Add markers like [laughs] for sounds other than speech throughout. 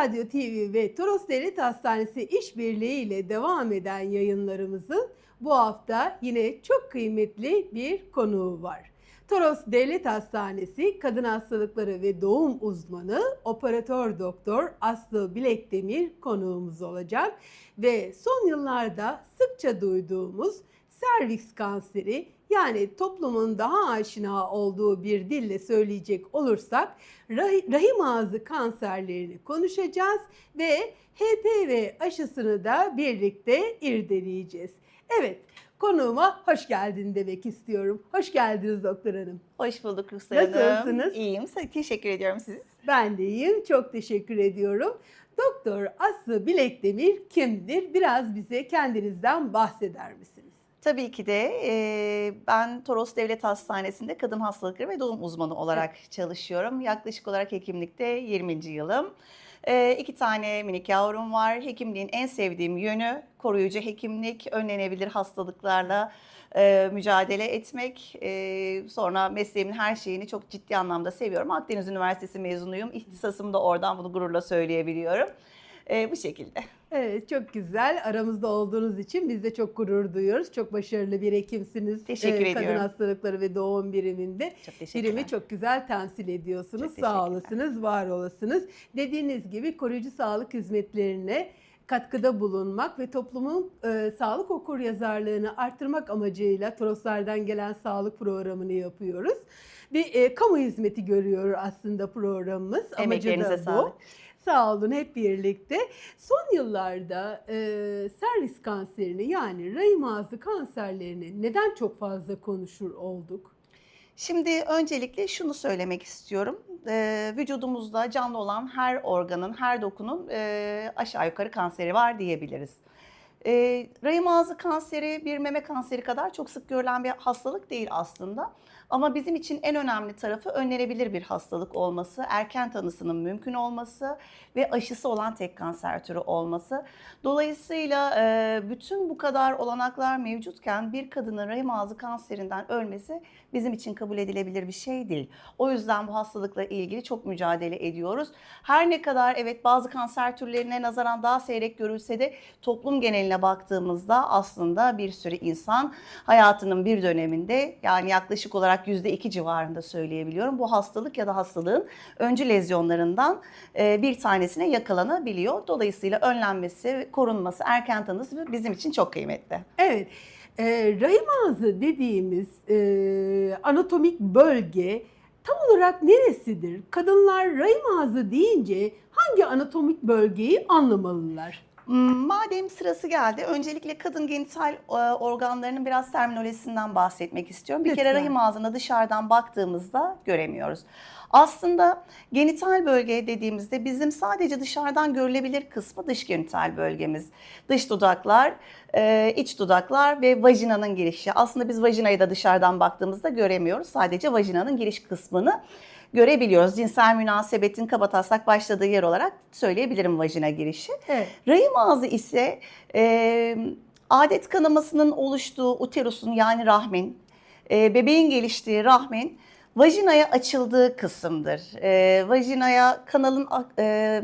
Radyo TV ve Toros Devlet Hastanesi işbirliği ile devam eden yayınlarımızın bu hafta yine çok kıymetli bir konuğu var. Toros Devlet Hastanesi Kadın Hastalıkları ve Doğum Uzmanı Operatör Doktor Aslı Bilekdemir konuğumuz olacak ve son yıllarda sıkça duyduğumuz serviks kanseri yani toplumun daha aşina olduğu bir dille söyleyecek olursak rahi- rahim ağzı kanserlerini konuşacağız ve HPV aşısını da birlikte irdeleyeceğiz. Evet, konuğuma hoş geldin demek istiyorum. Hoş geldiniz doktor hanım. Hoş bulduk Ruslar Hanım. Nasılsınız? İyiyim. Teşekkür ediyorum siz. Ben de iyiyim, çok teşekkür ediyorum. Doktor Aslı Bilekdemir kimdir? Biraz bize kendinizden bahseder misiniz? Tabii ki de e, ben Toros Devlet Hastanesi'nde kadın hastalıkları ve doğum uzmanı olarak çalışıyorum. Yaklaşık olarak hekimlikte 20. yılım. E, iki tane minik yavrum var. Hekimliğin en sevdiğim yönü koruyucu hekimlik, önlenebilir hastalıklarla e, mücadele etmek. E, sonra mesleğimin her şeyini çok ciddi anlamda seviyorum. Akdeniz Üniversitesi mezunuyum. İhtisasım da oradan bunu gururla söyleyebiliyorum. E, bu şekilde. Evet çok güzel. Aramızda olduğunuz için biz de çok gurur duyuyoruz. Çok başarılı bir hekimsiniz. Teşekkür Ee, Kadın ediyorum. hastalıkları ve doğum biriminde. Çok teşekkürler. Birimi çok güzel temsil ediyorsunuz. Çok Sağ olasınız, var olasınız. Dediğiniz gibi koruyucu sağlık hizmetlerine katkıda bulunmak ve toplumun e, sağlık okur yazarlığını arttırmak amacıyla Toroslardan gelen sağlık programını yapıyoruz. Bir e, kamu hizmeti görüyor aslında programımız. Amacı da bu. sağlık. Sağ olun hep birlikte. Son yıllarda e, servis kanserini yani rahim ağzı kanserlerini neden çok fazla konuşur olduk? Şimdi öncelikle şunu söylemek istiyorum. Ee, vücudumuzda canlı olan her organın, her dokunun e, aşağı yukarı kanseri var diyebiliriz. Ee, rahim ağzı kanseri bir meme kanseri kadar çok sık görülen bir hastalık değil aslında. Ama bizim için en önemli tarafı önlenebilir bir hastalık olması, erken tanısının mümkün olması ve aşısı olan tek kanser türü olması. Dolayısıyla e, bütün bu kadar olanaklar mevcutken bir kadının rahim ağzı kanserinden ölmesi bizim için kabul edilebilir bir şey değil. O yüzden bu hastalıkla ilgili çok mücadele ediyoruz. Her ne kadar evet bazı kanser türlerine nazaran daha seyrek görülse de toplum geneline baktığımızda aslında bir sürü insan hayatının bir döneminde yani yaklaşık olarak %2 civarında söyleyebiliyorum. Bu hastalık ya da hastalığın öncü lezyonlarından e, bir tanesine yakalanabiliyor. Dolayısıyla önlenmesi, korunması, erken tanısı bizim için çok kıymetli. Evet, e, rahim ağzı dediğimiz e, anatomik bölge tam olarak neresidir? Kadınlar rahim ağzı deyince hangi anatomik bölgeyi anlamalılar? Hmm, Madem sırası geldi, öncelikle kadın genital e, organlarının biraz terminolojisinden bahsetmek istiyorum. Bir kere Lütfen. rahim ağzına dışarıdan baktığımızda göremiyoruz. Aslında genital bölge dediğimizde bizim sadece dışarıdan görülebilir kısmı dış genital bölgemiz. Dış dudaklar, e, iç dudaklar ve vajinanın girişi. Aslında biz vajinayı da dışarıdan baktığımızda göremiyoruz. Sadece vajinanın giriş kısmını görebiliyoruz. Cinsel münasebetin kabataslak başladığı yer olarak söyleyebilirim vajina girişi. Evet. Rahim ağzı ise e, adet kanamasının oluştuğu uterusun yani rahmin, e, bebeğin geliştiği rahmin vajinaya açıldığı kısımdır. E, vajinaya kanalın e,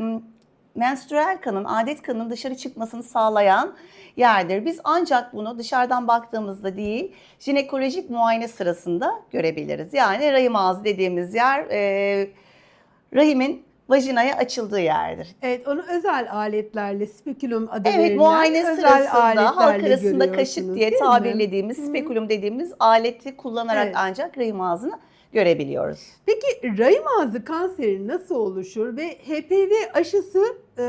menstrüel kanın, adet kanın dışarı çıkmasını sağlayan yerdir. Biz ancak bunu dışarıdan baktığımızda değil, jinekolojik muayene sırasında görebiliriz. Yani rahim ağzı dediğimiz yer e, rahimin vajinaya açıldığı yerdir. Evet, onu özel aletlerle spekülum adı Evet verilen muayene sırasında halk arasında kaşık diye mi? tabirlediğimiz spekulum dediğimiz aleti kullanarak Evet. ancak rahim ağzını görebiliyoruz. Peki rahim ağzı kanseri nasıl oluşur ve HPV aşısı e,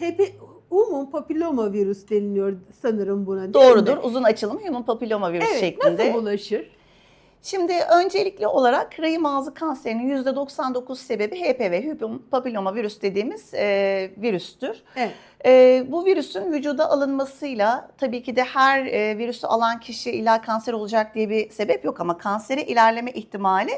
HP, human papilloma virüs deniliyor sanırım buna Doğrudur. mi? Uzun açılımı human papilloma virüs Evet, şeklinde. nasıl bulaşır? Şimdi öncelikli olarak rahim ağzı kanserinin %99 sebebi HPV, papilloma virüs dediğimiz e, virüstür. Evet. E, bu virüsün vücuda alınmasıyla tabii ki de her e, virüsü alan kişi illa kanser olacak diye bir sebep yok ama kansere ilerleme ihtimali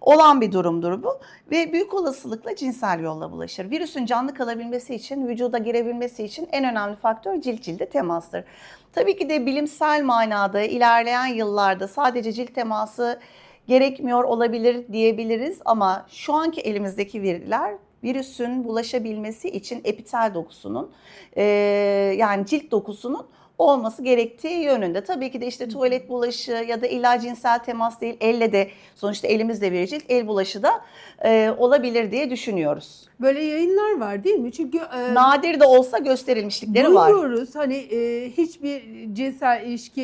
olan bir durumdur bu ve büyük olasılıkla cinsel yolla bulaşır. Virüsün canlı kalabilmesi için, vücuda girebilmesi için en önemli faktör cilt cilde temastır. Tabii ki de bilimsel manada ilerleyen yıllarda sadece cilt teması gerekmiyor olabilir diyebiliriz ama şu anki elimizdeki veriler virüsün bulaşabilmesi için epitel dokusunun e, yani cilt dokusunun olması gerektiği yönünde. Tabii ki de işte tuvalet bulaşı ya da illa cinsel temas değil, elle de sonuçta elimizde bir cilt, el bulaşı da e, olabilir diye düşünüyoruz. Böyle yayınlar var değil mi? Çünkü e, Nadir de olsa gösterilmişlikleri var. duyuyoruz hani e, hiçbir cinsel ilişki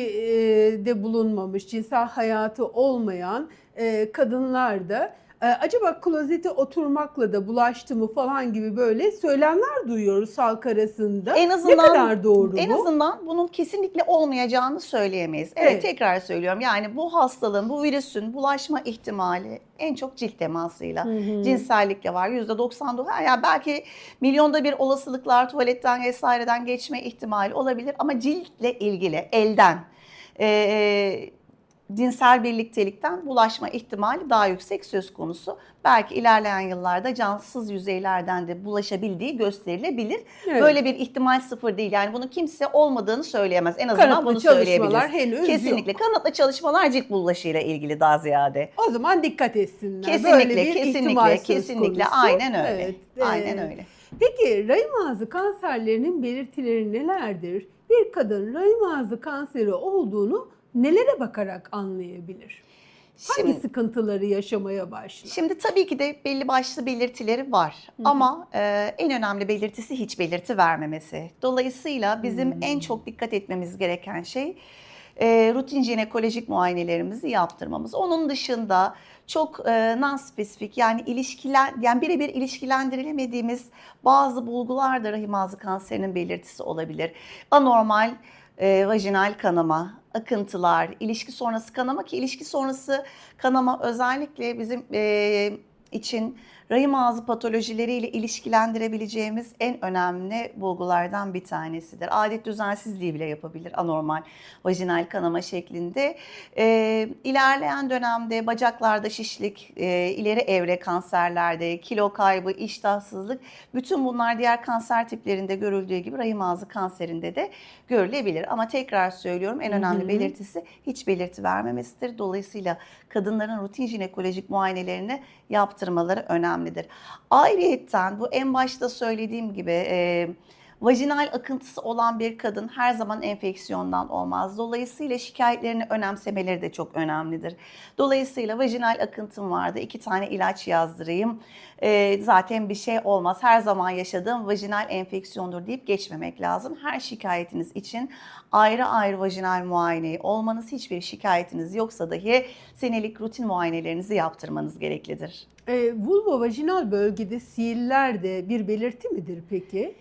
e, bulunmamış, cinsel hayatı olmayan e, kadınlar da e, acaba klozete oturmakla da bulaştı mı falan gibi böyle söylemler duyuyoruz halk arasında. En ne azından kadar doğru En bu? azından bunun kesinlikle olmayacağını söyleyemeyiz. Evet, Evet. tekrar söylüyorum. Yani bu hastalığın, bu virüsün bulaşma ihtimali en çok cilt temasıyla. Hı hı. Cinsellikle var. %99. Yani belki milyonda bir olasılıklar tuvaletten vesaireden geçme ihtimali olabilir ama ciltle ilgili elden e, cinsel birliktelikten bulaşma ihtimali daha yüksek söz konusu. Belki ilerleyen yıllarda cansız yüzeylerden de bulaşabildiği gösterilebilir. Evet. Böyle bir ihtimal sıfır değil. Yani bunu kimse olmadığını söyleyemez. En azından Kanıtlı bunu çalışmalar henüz Kesinlikle. yok. Kanıtlı çalışmalar cilt bulaşıyla ilgili daha ziyade. O zaman dikkat etsinler. Kesinlikle, Böyle bir kesinlikle, kesinlikle. Aynen öyle. Evet, Aynen öyle. Peki rahim ağzı kanserlerinin belirtileri nelerdir? Bir kadın rahim ağzı kanseri olduğunu nelere bakarak anlayabilir? Hangi Şimdi, sıkıntıları yaşamaya başlar? şimdi tabii ki de belli başlı belirtileri var. Ama e, en önemli belirtisi hiç belirti vermemesi. Dolayısıyla bizim Hmm. en çok dikkat etmemiz gereken şey e, rutin jinekolojik muayenelerimizi yaptırmamız. Onun dışında çok e, non-spesifik yani ilişkiler yani birebir ilişkilendirilemediğimiz bazı bulgular da rahim ağzı kanserinin belirtisi olabilir. Anormal e, vajinal kanama, akıntılar, ilişki sonrası kanama ki ilişki sonrası kanama özellikle bizim e, için rahim ağzı patolojileriyle ilişkilendirebileceğimiz en önemli bulgulardan bir tanesidir. Adet düzensizliği bile yapabilir anormal vajinal kanama şeklinde. E, ilerleyen dönemde bacaklarda şişlik, e, ileri evre kanserlerde, kilo kaybı, iştahsızlık bütün bunlar diğer kanser tiplerinde görüldüğü gibi rahim ağzı kanserinde de görülebilir. Ama tekrar söylüyorum en önemli Hı hı. belirtisi hiç belirti vermemesidir. Dolayısıyla kadınların rutin jinekolojik muayenelerini yaptırmaları önemlidir. Ayrıyetten bu en başta söylediğim gibi e, vajinal akıntısı olan bir kadın her zaman enfeksiyondan olmaz. Dolayısıyla şikayetlerini önemsemeleri de çok önemlidir. Dolayısıyla vajinal akıntım vardı, iki tane ilaç yazdırayım. E, zaten bir şey olmaz. Her zaman yaşadığım vajinal enfeksiyondur deyip geçmemek lazım. Her şikayetiniz için ayrı ayrı vajinal muayeneyi olmanız, hiçbir şikayetiniz yoksa dahi senelik rutin muayenelerinizi yaptırmanız gereklidir. E, vulva vajinal bölgede sihirler de bir belirti midir peki?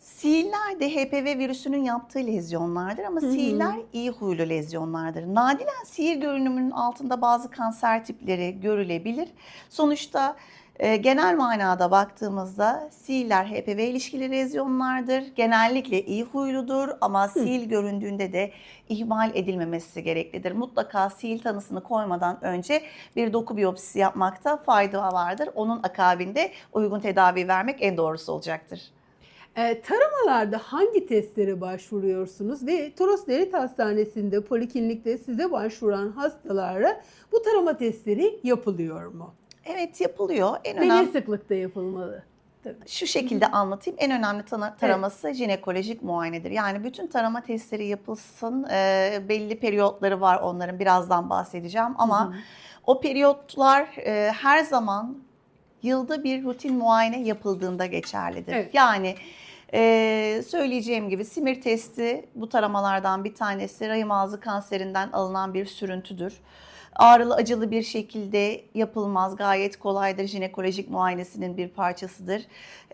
Sihirler de HPV virüsünün yaptığı lezyonlardır ama Hı hı. sihirler iyi huylu lezyonlardır. Nadiren sihir görünümünün altında bazı kanser tipleri görülebilir. Sonuçta e, genel manada baktığımızda sihirler HPV ilişkili lezyonlardır. Genellikle iyi huyludur ama sihir göründüğünde de ihmal edilmemesi gereklidir. Mutlaka sihir tanısını koymadan önce bir doku biyopsisi yapmakta fayda vardır. Onun akabinde uygun tedavi vermek en doğrusu olacaktır. E, taramalarda hangi testlere başvuruyorsunuz ve Toros Devlet Hastanesi'nde poliklinikte size başvuran hastalara bu tarama testleri yapılıyor mu? Evet yapılıyor. En Ve ne önemli sıklıkta yapılmalı? Tabii. şu şekilde anlatayım. En önemli tana- taraması jinekolojik muayenedir. Yani bütün tarama testleri yapılsın. Ee, belli periyotları var onların birazdan bahsedeceğim ama Hı hı. o periyotlar e, her zaman yılda bir rutin muayene yapıldığında geçerlidir. Evet. Yani e, söyleyeceğim gibi simir testi bu taramalardan bir tanesi rahim ağzı kanserinden alınan bir sürüntüdür. Ağrılı acılı bir şekilde yapılmaz. Gayet kolaydır. Jinekolojik muayenesinin bir parçasıdır.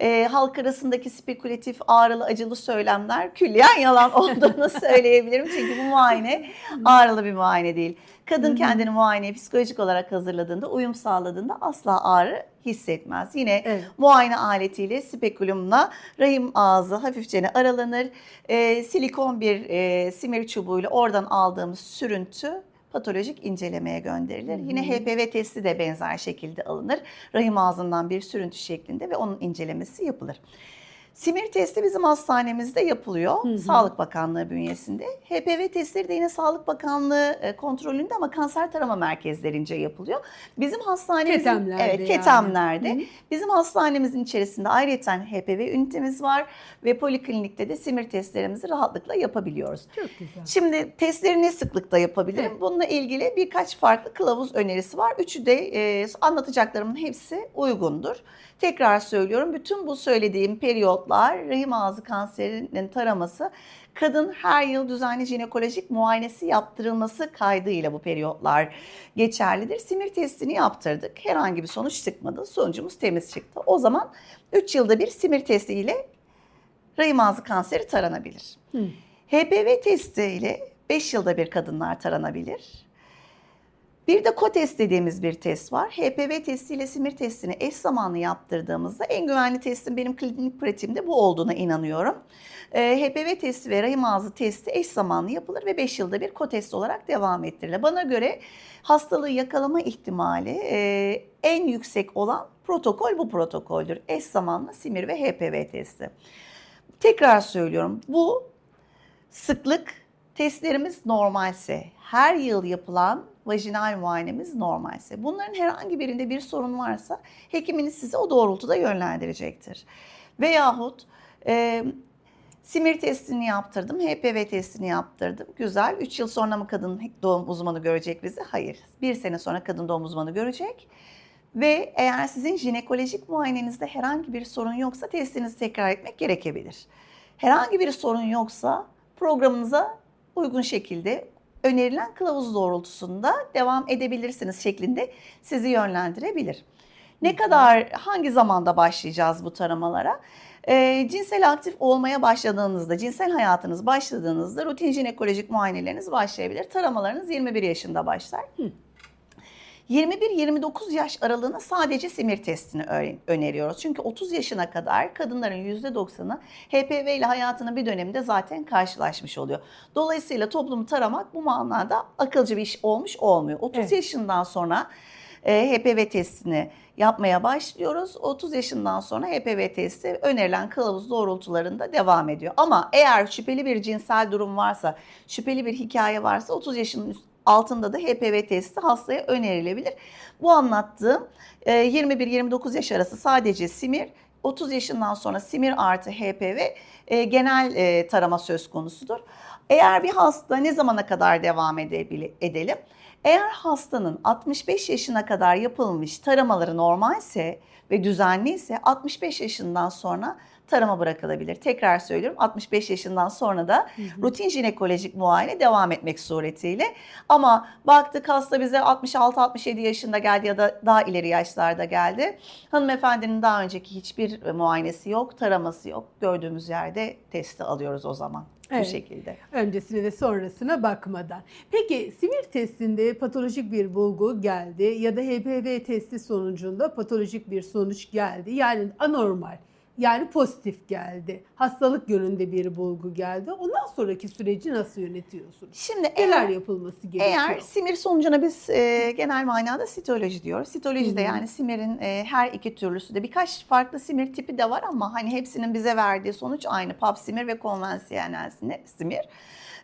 E, halk arasındaki spekülatif ağrılı acılı söylemler külliyen yalan olduğunu [laughs] söyleyebilirim. Çünkü bu muayene ağrılı bir muayene değil. Kadın kendini muayeneye psikolojik olarak hazırladığında, uyum sağladığında asla ağrı hissetmez. Yine Evet. muayene aletiyle spekulumla rahim ağzı hafifçe aralanır. E, silikon bir e, simir çubuğuyla oradan aldığımız sürüntü patolojik incelemeye gönderilir. Hı hı. Yine HPV testi de benzer şekilde alınır. Rahim ağzından bir sürüntü şeklinde ve onun incelemesi yapılır. Simir testi bizim hastanemizde yapılıyor. Hı hı. Sağlık Bakanlığı bünyesinde. HPV testleri de yine Sağlık Bakanlığı e, kontrolünde ama kanser tarama merkezlerince yapılıyor. Bizim hastanemizin Ketemlerde evet yani. ketemlerde. Hı. Bizim hastanemizin içerisinde ayrıca HPV ünitemiz var ve poliklinikte de simir testlerimizi rahatlıkla yapabiliyoruz. Çok güzel. Şimdi testleri ne sıklıkta yapabilirim? Evet. Bununla ilgili birkaç farklı kılavuz önerisi var. Üçü de e, anlatacaklarımın hepsi uygundur. Tekrar söylüyorum bütün bu söylediğim periyotlar rahim ağzı kanserinin taraması kadın her yıl düzenli jinekolojik muayenesi yaptırılması kaydıyla bu periyotlar geçerlidir. Simir testini yaptırdık. Herhangi bir sonuç çıkmadı. Sonucumuz temiz çıktı. O zaman 3 yılda bir simir testiyle rahim ağzı kanseri taranabilir. Hı. HPV testiyle 5 yılda bir kadınlar taranabilir. Bir de KOTES dediğimiz bir test var. HPV testiyle simir testini eş zamanlı yaptırdığımızda en güvenli testin benim klinik pratiğimde bu olduğuna inanıyorum. Ee, HPV testi ve rahim ağzı testi eş zamanlı yapılır ve 5 yılda bir KOTES olarak devam ettirilir. Bana göre hastalığı yakalama ihtimali e, en yüksek olan protokol bu protokoldür. Eş zamanlı simir ve HPV testi. Tekrar söylüyorum bu sıklık testlerimiz normalse, her yıl yapılan vajinal muayenemiz normalse, bunların herhangi birinde bir sorun varsa hekiminiz sizi o doğrultuda yönlendirecektir. Veyahut e, simir testini yaptırdım, HPV testini yaptırdım. Güzel. 3 yıl sonra mı kadın doğum uzmanı görecek bizi? Hayır. Bir sene sonra kadın doğum uzmanı görecek. Ve eğer sizin jinekolojik muayenenizde herhangi bir sorun yoksa testinizi tekrar etmek gerekebilir. Herhangi bir sorun yoksa programınıza uygun şekilde önerilen kılavuz doğrultusunda devam edebilirsiniz şeklinde sizi yönlendirebilir. Ne kadar, hangi zamanda başlayacağız bu taramalara? Ee, cinsel aktif olmaya başladığınızda, cinsel hayatınız başladığınızda rutin jinekolojik muayeneleriniz başlayabilir. Taramalarınız 21 yaşında başlar. 21-29 yaş aralığına sadece simir testini öneriyoruz. Çünkü 30 yaşına kadar kadınların %90'ı HPV ile hayatının bir döneminde zaten karşılaşmış oluyor. Dolayısıyla toplumu taramak bu manada akılcı bir iş olmuş olmuyor. 30 Evet. yaşından sonra e, HPV testini yapmaya başlıyoruz. 30 yaşından sonra HPV testi önerilen kılavuz doğrultularında devam ediyor. Ama eğer şüpheli bir cinsel durum varsa, şüpheli bir hikaye varsa 30 yaşının altında da HPV testi hastaya önerilebilir. Bu anlattığım e, 21-29 yaş arası sadece simir, 30 yaşından sonra simir artı HPV e, genel e, tarama söz konusudur. Eğer bir hasta ne zamana kadar devam edelim? Eğer hastanın 65 yaşına kadar yapılmış taramaları normalse ve düzenliyse 65 yaşından sonra tarama bırakılabilir. Tekrar söylüyorum 65 yaşından sonra da rutin jinekolojik muayene devam etmek suretiyle. Ama baktık hasta bize 66-67 yaşında geldi ya da daha ileri yaşlarda geldi. Hanımefendinin daha önceki hiçbir muayenesi yok, taraması yok. Gördüğümüz yerde testi alıyoruz o zaman. Evet. Bu şekilde. Öncesine ve sonrasına bakmadan. Peki simir testinde patolojik bir bulgu geldi ya da HPV testi sonucunda patolojik bir sonuç geldi. Yani anormal. Yani pozitif geldi. Hastalık yönünde bir bulgu geldi. Ondan sonraki süreci nasıl yönetiyorsunuz? Şimdi Neler eğer yapılması gerekiyor? Eğer simir sonucuna biz e, genel manada sitoloji diyoruz. Sitolojide Hı hı. yani simirin e, her iki türlüsü de birkaç farklı simir tipi de var ama hani hepsinin bize verdiği sonuç aynı. Pap simir ve konvansiyonel simir.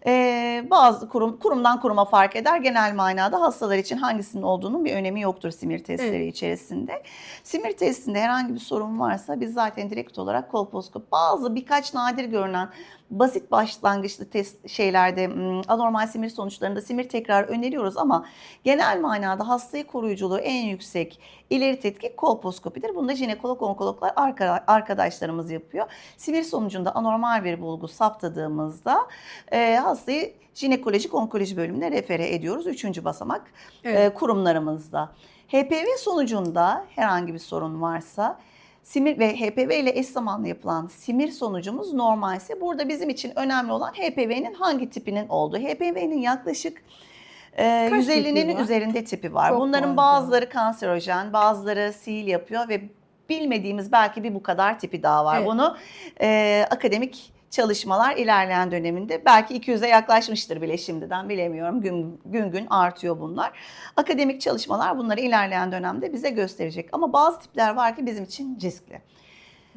E, bazı kurum kurumdan kuruma fark eder. Genel manada hastalar için hangisinin olduğunun bir önemi yoktur simir testleri Evet. içerisinde. Simir testinde herhangi bir sorun varsa biz zaten direkt olarak kolposkop bazı birkaç nadir görünen basit başlangıçlı test şeylerde anormal simir sonuçlarında simir tekrar öneriyoruz ama genel manada hastayı koruyuculuğu en yüksek ileri tetkik kolposkopidir. Bunu da jinekolog onkologlar arka- arkadaşlarımız yapıyor. Simir sonucunda anormal bir bulgu saptadığımızda e, hastayı jinekolojik onkoloji bölümüne refere ediyoruz. Üçüncü basamak Evet. e, kurumlarımızda. HPV sonucunda herhangi bir sorun varsa simir ve HPV ile eş zamanlı yapılan simir sonucumuz normalse burada bizim için önemli olan HPV'nin hangi tipinin olduğu. HPV'nin yaklaşık e, Kaç tipi 150'nin var? üzerinde tipi var. Çok Bunların fazla. bazıları kanserojen, bazıları sil yapıyor ve bilmediğimiz belki bir bu kadar tipi daha var. Evet. Bunu e, akademik çalışmalar ilerleyen döneminde belki 200'e yaklaşmıştır bile şimdiden bilemiyorum. Gün gün, gün artıyor bunlar. Akademik çalışmalar bunları ilerleyen dönemde bize gösterecek. Ama bazı tipler var ki bizim için riskli.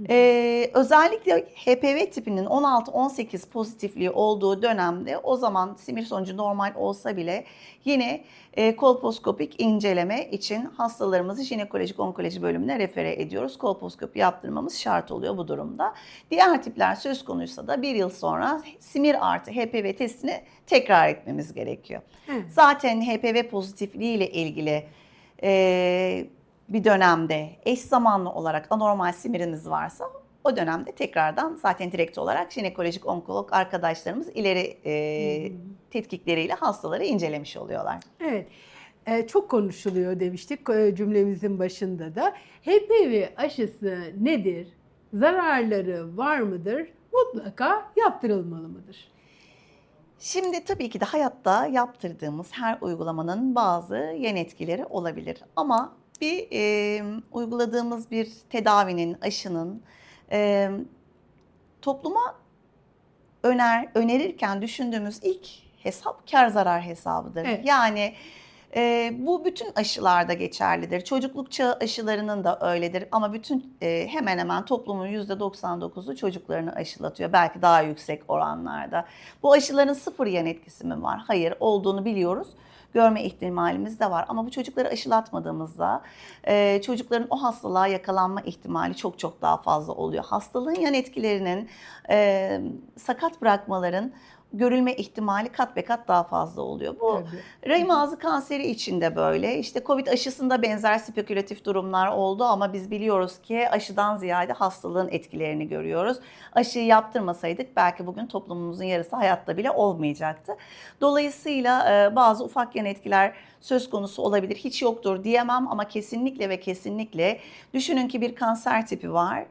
Ee, özellikle HPV tipinin 16-18 pozitifliği olduğu dönemde o zaman simir sonucu normal olsa bile yine e, kolposkopik inceleme için hastalarımızı jinekolojik onkoloji bölümüne refere ediyoruz. Kolposkopi yaptırmamız şart oluyor bu durumda. Diğer tipler söz konuysa da bir yıl sonra simir artı HPV testini tekrar etmemiz gerekiyor. Evet. Zaten HPV pozitifliği ile ilgili e, bir dönemde eş zamanlı olarak anormal simiriniz varsa o dönemde tekrardan zaten direkt olarak jinekolojik onkolog arkadaşlarımız ileri e, tetkikleriyle hastaları incelemiş oluyorlar. Evet. Ee, çok konuşuluyor demiştik e, cümlemizin başında da. HPV aşısı nedir? Zararları var mıdır? Mutlaka yaptırılmalı mıdır? Şimdi tabii ki de hayatta yaptırdığımız her uygulamanın bazı yan etkileri olabilir. Ama bir e, uyguladığımız bir tedavinin, aşının e, topluma öner önerirken düşündüğümüz ilk hesap kar zarar hesabıdır. Evet. Yani e, bu bütün aşılarda geçerlidir. Çocukluk çağı aşılarının da öyledir ama bütün e, hemen hemen toplumun %99'u çocuklarını aşılatıyor. Belki daha yüksek oranlarda. Bu aşıların sıfır yan etkisi mi var? Hayır, olduğunu biliyoruz. Görme ihtimalimiz de var. Ama bu çocukları aşılatmadığımızda e, çocukların o hastalığa yakalanma ihtimali çok çok daha fazla oluyor. Hastalığın yan etkilerinin, e, sakat bırakmaların görülme ihtimali kat be kat daha fazla oluyor. Bu Tabii. Rahim ağzı kanseri için de böyle. İşte Covid aşısında benzer spekülatif durumlar oldu ama biz biliyoruz ki aşıdan ziyade hastalığın etkilerini görüyoruz. Aşıyı yaptırmasaydık belki bugün toplumumuzun yarısı hayatta bile olmayacaktı. Dolayısıyla e, bazı ufak yan etkiler söz konusu olabilir. Hiç yoktur diyemem ama kesinlikle ve kesinlikle düşünün ki bir kanser tipi var.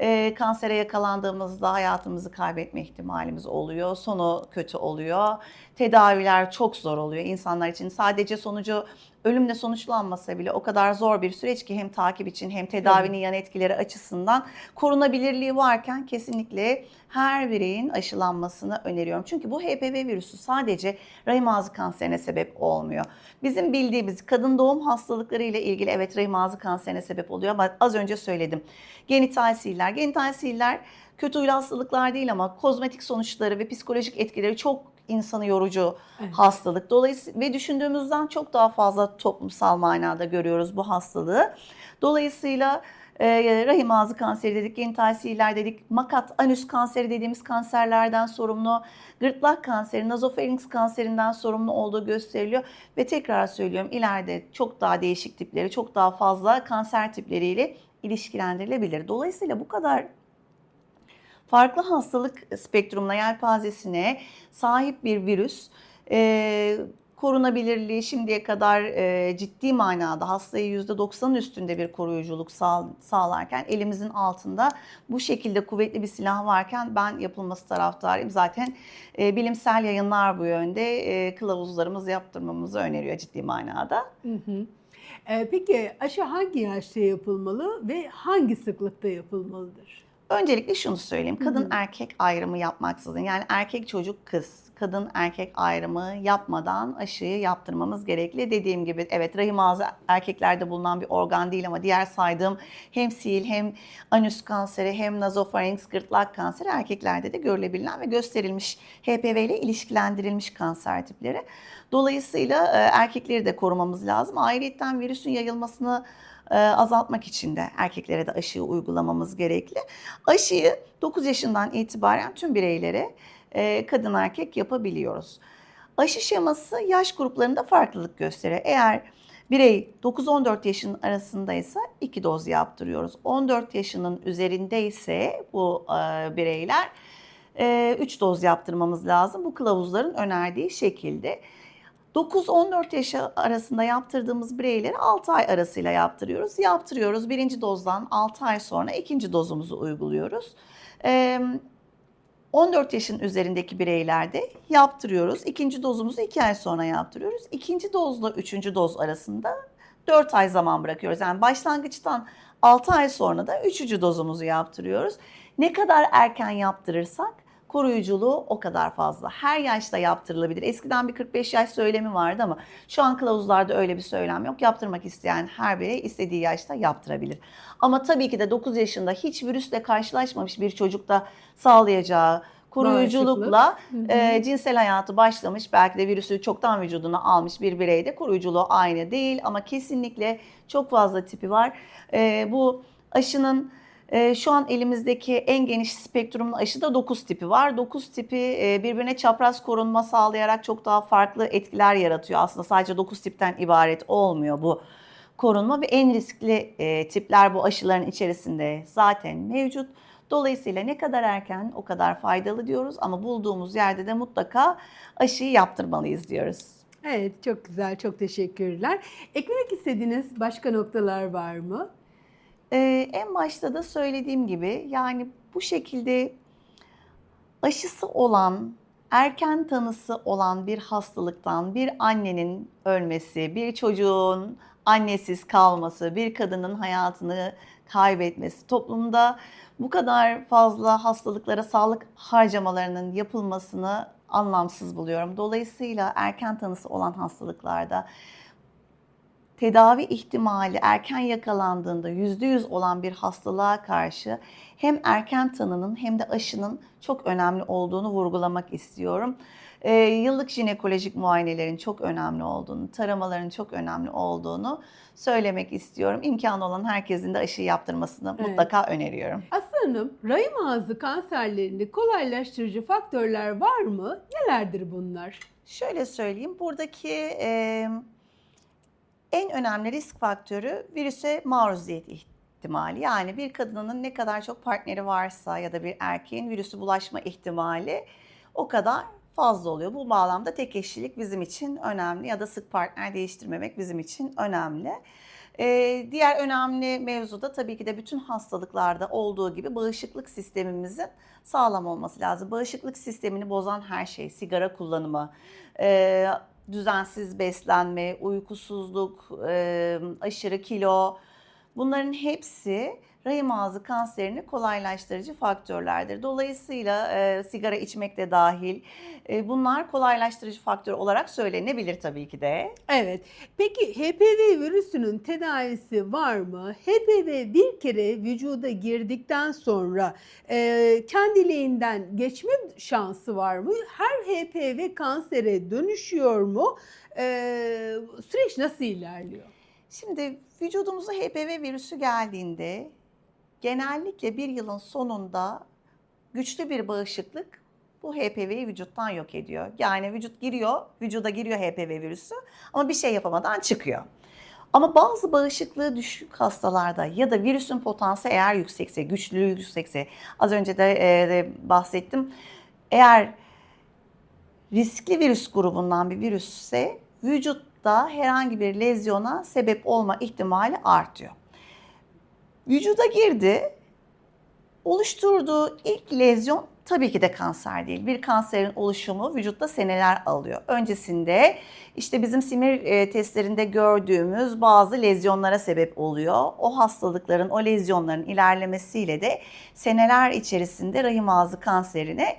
E, kansere yakalandığımızda hayatımızı kaybetme ihtimalimiz oluyor. Sonu kötü oluyor. Tedaviler çok zor oluyor insanlar için. Sadece sonucu ölümle sonuçlanmasa bile o kadar zor bir süreç ki hem takip için hem tedavinin yan etkileri açısından korunabilirliği varken kesinlikle her bireyin aşılanmasını öneriyorum. Çünkü bu HPV virüsü sadece rahim ağzı kanserine sebep olmuyor. Bizim bildiğimiz kadın doğum hastalıkları ile ilgili evet rahim ağzı kanserine sebep oluyor ama az önce söyledim. Genital siller, genital siller kötü huylu hastalıklar değil ama kozmetik sonuçları ve psikolojik etkileri çok insanı yorucu Evet. hastalık. Dolayısıyla ve düşündüğümüzden çok daha fazla toplumsal manada görüyoruz bu hastalığı. Dolayısıyla e, rahim ağzı kanseri dedik, genital siller dedik, makat, anüs kanseri dediğimiz kanserlerden sorumlu, gırtlak kanseri, nazofarinks kanserinden sorumlu olduğu gösteriliyor. Ve tekrar söylüyorum ileride çok daha değişik tipleri, çok daha fazla kanser tipleriyle ilişkilendirilebilir. Dolayısıyla bu kadar farklı hastalık spektrumuna, yelpazesine sahip bir virüs e, korunabilirliği şimdiye kadar e, ciddi manada hastayı %90'ın üstünde bir koruyuculuk sağ, sağlarken elimizin altında bu şekilde kuvvetli bir silah varken ben yapılması taraftarıyım. Zaten e, bilimsel yayınlar bu yönde e, kılavuzlarımız yaptırmamızı öneriyor ciddi manada. Hı hı. Ee, peki aşı hangi yaşta yapılmalı ve hangi sıklıkta yapılmalıdır? Öncelikle şunu söyleyeyim. Kadın Hı hı. erkek ayrımı yapmaksızın yani erkek çocuk kız, kadın erkek ayrımı yapmadan aşıyı yaptırmamız gerekli. Dediğim gibi evet rahim ağzı erkeklerde bulunan bir organ değil ama diğer saydığım hem sil hem anüs kanseri hem nazofarinks gırtlak kanseri erkeklerde de görülebilen ve gösterilmiş HPV ile ilişkilendirilmiş kanser tipleri. Dolayısıyla e, erkekleri de korumamız lazım. Ayrıca virüsün yayılmasını e, azaltmak için de erkeklere de aşıyı uygulamamız gerekli. Aşıyı 9 yaşından itibaren tüm bireylere e, kadın erkek yapabiliyoruz. Aşı şeması yaş gruplarında farklılık gösteriyor. Eğer birey 9-14 yaşın arasındaysa 2 doz yaptırıyoruz. 14 yaşının üzerinde ise bu e, bireyler 3 doz yaptırmamız lazım. Bu kılavuzların önerdiği şekilde. 9-14 yaş arasında yaptırdığımız bireyleri 6 ay arasıyla yaptırıyoruz. Yaptırıyoruz. Birinci dozdan 6 ay sonra ikinci dozumuzu uyguluyoruz. Ee, 14 yaşın üzerindeki bireylerde yaptırıyoruz. İkinci dozumuzu 2 ay sonra yaptırıyoruz. İkinci dozla üçüncü doz arasında 4 ay zaman bırakıyoruz. Yani başlangıçtan 6 ay sonra da üçüncü dozumuzu yaptırıyoruz. Ne kadar erken yaptırırsak koruyuculuğu o kadar fazla. Her yaşta yaptırılabilir. Eskiden bir 45 yaş söylemi vardı ama şu an kılavuzlarda öyle bir söylem yok. Yaptırmak isteyen her birey istediği yaşta yaptırabilir. Ama tabii ki de 9 yaşında hiç virüsle karşılaşmamış bir çocukta sağlayacağı koruyuculukla e, cinsel hayatı başlamış belki de virüsü çoktan vücuduna almış bir bireyde koruyuculuğu aynı değil ama kesinlikle çok fazla tipi var. E, bu aşının e, şu an elimizdeki en geniş spektrumlu aşı da 9 tipi var. 9 tipi e, birbirine çapraz korunma sağlayarak çok daha farklı etkiler yaratıyor. Aslında sadece 9 tipten ibaret olmuyor bu korunma ve en riskli e, tipler bu aşıların içerisinde zaten mevcut. Dolayısıyla ne kadar erken o kadar faydalı diyoruz ama bulduğumuz yerde de mutlaka aşıyı yaptırmalıyız diyoruz. Evet çok güzel çok teşekkürler. Eklemek istediğiniz başka noktalar var mı? Ee, en başta da söylediğim gibi yani bu şekilde aşısı olan, erken tanısı olan bir hastalıktan bir annenin ölmesi, bir çocuğun annesiz kalması, bir kadının hayatını kaybetmesi, toplumda bu kadar fazla hastalıklara sağlık harcamalarının yapılmasını anlamsız buluyorum. Dolayısıyla erken tanısı olan hastalıklarda tedavi ihtimali erken yakalandığında %100 olan bir hastalığa karşı hem erken tanının hem de aşının çok önemli olduğunu vurgulamak istiyorum. Ee, yıllık jinekolojik muayenelerin çok önemli olduğunu, taramaların çok önemli olduğunu söylemek istiyorum. İmkanı olan herkesin de aşı yaptırmasını Evet. mutlaka öneriyorum. Aslı Hanım, rahim ağzı kanserlerini kolaylaştırıcı faktörler var mı? Nelerdir bunlar? Şöyle söyleyeyim, buradaki e, en önemli risk faktörü virüse maruziyet ihtimali. Yani bir kadının ne kadar çok partneri varsa ya da bir erkeğin virüsü bulaşma ihtimali o kadar fazla oluyor. Bu bağlamda tek eşlilik bizim için önemli ya da sık partner değiştirmemek bizim için önemli. Ee, diğer önemli mevzu da tabii ki de bütün hastalıklarda olduğu gibi bağışıklık sistemimizin sağlam olması lazım. Bağışıklık sistemini bozan her şey, sigara kullanımı, e, düzensiz beslenme, uykusuzluk, aşırı kilo bunların hepsi rahim ağzı kanserini kolaylaştırıcı faktörlerdir. Dolayısıyla e, sigara içmek de dahil e, bunlar kolaylaştırıcı faktör olarak söylenebilir tabii ki de. Evet. Peki HPV virüsünün tedavisi var mı? HPV bir kere vücuda girdikten sonra e, kendiliğinden geçme şansı var mı? Her HPV kansere dönüşüyor mu? E, süreç nasıl ilerliyor? Şimdi vücudumuza HPV virüsü geldiğinde genellikle bir yılın sonunda güçlü bir bağışıklık bu HPV'yi vücuttan yok ediyor. Yani vücut giriyor, vücuda giriyor HPV virüsü ama bir şey yapamadan çıkıyor. Ama bazı bağışıklığı düşük hastalarda ya da virüsün potansiyeli eğer yüksekse, güçlüğü yüksekse, az önce de, e, de bahsettim. Eğer riskli virüs grubundan bir virüsse vücutta herhangi bir lezyona sebep olma ihtimali artıyor. Vücuda girdi, oluşturduğu ilk lezyon tabii ki de kanser değil. Bir kanserin oluşumu vücutta seneler alıyor. Öncesinde işte bizim simir e, testlerinde gördüğümüz bazı lezyonlara sebep oluyor. O hastalıkların, o lezyonların ilerlemesiyle de seneler içerisinde rahim ağzı kanserine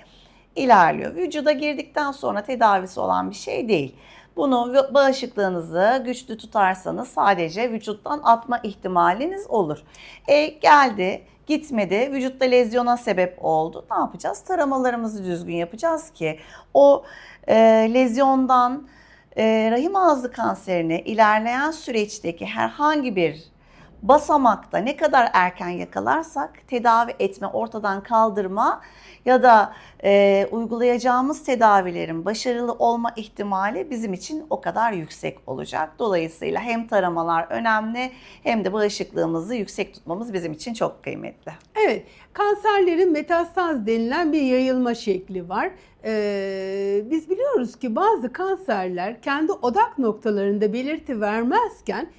ilerliyor. Vücuda girdikten sonra tedavisi olan bir şey değil. Bunu bağışıklığınızı güçlü tutarsanız sadece vücuttan atma ihtimaliniz olur. E, geldi, gitmedi, vücutta lezyona sebep oldu. Ne yapacağız? Taramalarımızı düzgün yapacağız ki o e, lezyondan e, rahim ağzı kanserine ilerleyen süreçteki herhangi bir basamakta ne kadar erken yakalarsak tedavi etme, ortadan kaldırma ya da e, uygulayacağımız tedavilerin başarılı olma ihtimali bizim için o kadar yüksek olacak. Dolayısıyla hem taramalar önemli hem de bağışıklığımızı yüksek tutmamız bizim için çok kıymetli. Evet, kanserlerin metastaz denilen bir yayılma şekli var. Ee, biz biliyoruz ki bazı kanserler kendi odak noktalarında belirti vermezken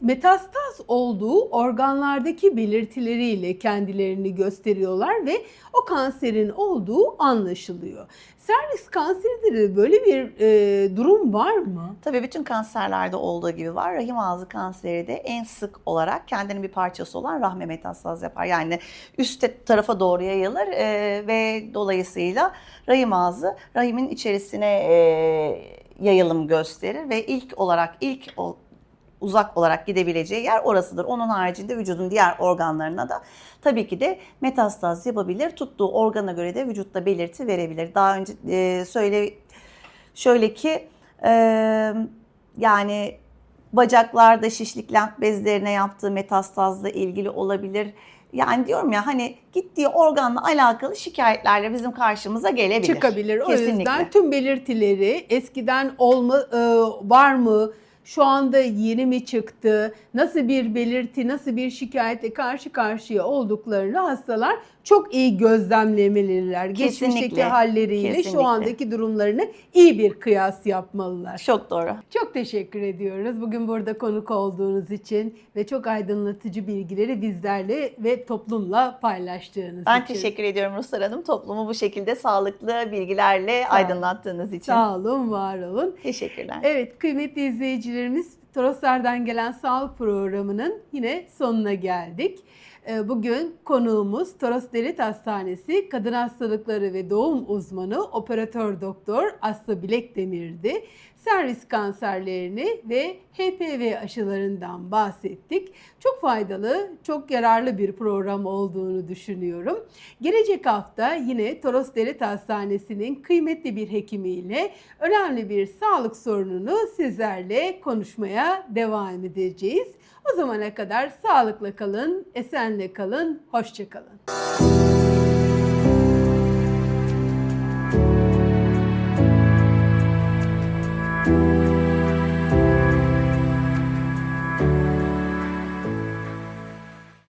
metastaz olduğu organlardaki belirtileriyle kendilerini gösteriyorlar ve o kanserin olduğu anlaşılıyor. Servis kanseri böyle bir e, durum var mı? Tabii bütün kanserlerde olduğu gibi var. Rahim ağzı kanseri de en sık olarak kendinin bir parçası olan rahme metastaz yapar. Yani üst tarafa doğru yayılır e, ve dolayısıyla rahim ağzı rahimin içerisine e, yayılım gösterir ve ilk olarak ilk uzak olarak gidebileceği yer orasıdır. Onun haricinde vücudun diğer organlarına da tabii ki de metastaz yapabilir. Tuttuğu organa göre de vücutta belirti verebilir. Daha önce e, söyle şöyle ki e, yani bacaklarda şişlik lenf bezlerine yaptığı metastazla ilgili olabilir. Yani diyorum ya hani gittiği organla alakalı şikayetlerle bizim karşımıza gelebilir. çıkabilir. O Kesinlikle. yüzden tüm belirtileri eskiden olma e, var mı? Şu anda yeni mi çıktı? Nasıl bir belirti, nasıl bir şikayetle karşı karşıya olduklarını hastalar çok iyi gözlemlemeliler. Geçmişteki Kesinlikle. halleriyle Kesinlikle. şu andaki durumlarını iyi bir kıyas yapmalılar. Çok doğru. Çok teşekkür ediyoruz bugün burada konuk olduğunuz için ve çok aydınlatıcı bilgileri bizlerle ve toplumla paylaştığınız Ben için. teşekkür ediyorum Ruslar Hanım. Toplumu bu şekilde sağlıklı bilgilerle Sağ aydınlattığınız için. Sağ olun, var olun. Teşekkürler. Evet kıymetli izleyicilerimiz Toroslardan gelen sağlık programının yine sonuna geldik. Ee, Bugün konuğumuz Toros Devlet Hastanesi Kadın Hastalıkları ve Doğum Uzmanı Operatör Doktor Aslı Bilekdemir'di. Servis kanserlerini ve HPV aşılarından bahsettik. Çok faydalı, çok yararlı bir program olduğunu düşünüyorum. Gelecek hafta yine Toros Devlet Hastanesi'nin kıymetli bir hekimiyle önemli bir sağlık sorununu sizlerle konuşmaya devam edeceğiz. O zamana kadar sağlıkla kalın, esenle kalın, hoşça kalın.